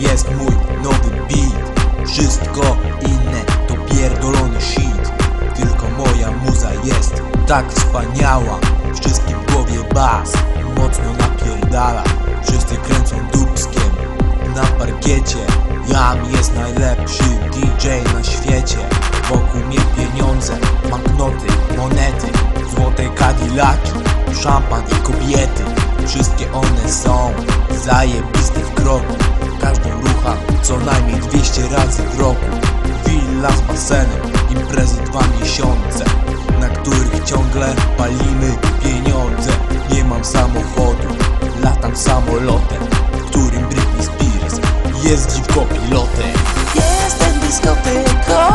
jest mój nowy beat. Wszystko inne to pierdolony shit. Tylko moja muza jest tak wspaniała. Wszystkim w głowie bas Mocno napierdala. Wszyscy kręcą dubskiem Na parkiecie. Jam jest najlepszy DJ na świecie. Wokół mnie pieniądze Banknoty, monety. Złote kadilaki Szampan i kobiety. Wszystkie one są Zajebiste w kroku każdym rucha Co najmniej 200 razy w roku. Willa z basenem, imprezy dwa miesiące Na których ciągle palimy pieniądze. Nie mam samochodu, latam samolotem W którym Britney Spears jest dziwko pilotem Jestem dyskoteką